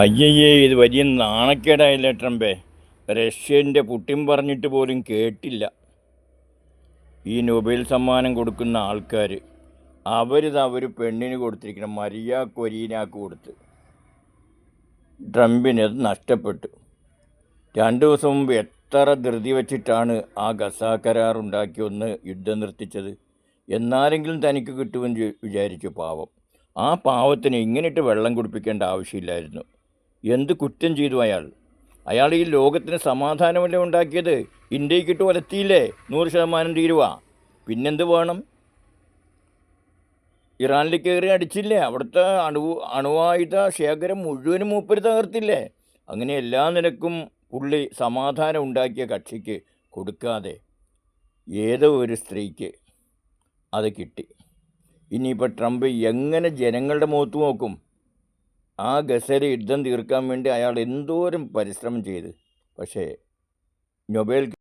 അയ്യയ്യേ ഇത് വലിയ നാണക്കേടായില്ല ട്രംപേ. റഷ്യന്റെ പുട്ടിൻ പറഞ്ഞിട്ട് പോലും കേട്ടില്ല. ഈ നൊബേൽ സമ്മാനം കൊടുക്കുന്ന ആൾക്കാർ അവരിത് അവർ പെണ്ണിന് കൊടുത്തിരിക്കണം മരിയ കൊരീനാക്ക് കൊടുത്ത്. ട്രംപിന് അത് നഷ്ടപ്പെട്ടു. രണ്ടു ദിവസം മുമ്പ് എത്ര ധൃതി വച്ചിട്ടാണ് ആ ഗസ കരാർ ഉണ്ടാക്കി ഒന്ന് യുദ്ധം നിർത്തിച്ചത്? എന്നാരെങ്കിലും തനിക്ക് കിട്ടുമെന്ന് വിചാരിച്ചു പാവം. ആ പാവത്തിന് ഇങ്ങനെയിട്ട് വെള്ളം കുടിപ്പിക്കേണ്ട ആവശ്യമില്ലായിരുന്നു. എന്ത് കുറ്റം ചെയ്തു അയാൾ? അയാൾ ഈ ലോകത്തിന് സമാധാനമല്ലേ ഉണ്ടാക്കിയത്? ഇന്ത്യക്കിട്ട് വലത്തിയില്ലേ നൂറ് ശതമാനം തീരുവ. പിന്നെന്ത് വേണം? ഇറാനിൽ കയറി അടിച്ചില്ലേ? അവിടുത്തെ അണു അണുവായുധ ശേഖരം മുഴുവനും മൂപ്പര് തകർത്തില്ലേ? അങ്ങനെ എല്ലാ നിലക്കും പുള്ളി സമാധാനം ഉണ്ടാക്കിയ കക്ഷിക്ക് കൊടുക്കാതെ ഏതോ ഒരു സ്ത്രീക്ക് അത് കിട്ടി. ഇനിയിപ്പോൾ ട്രംപ് എങ്ങനെ ജനങ്ങളുടെ മുഖത്ത് നോക്കും? ആ ഗസേര യുദ്ധം തീർക്കാൻ വേണ്ടി അയാൾ എന്തോരം പരിശ്രമം ചെയ്ത്. പക്ഷേ നൊബേൽ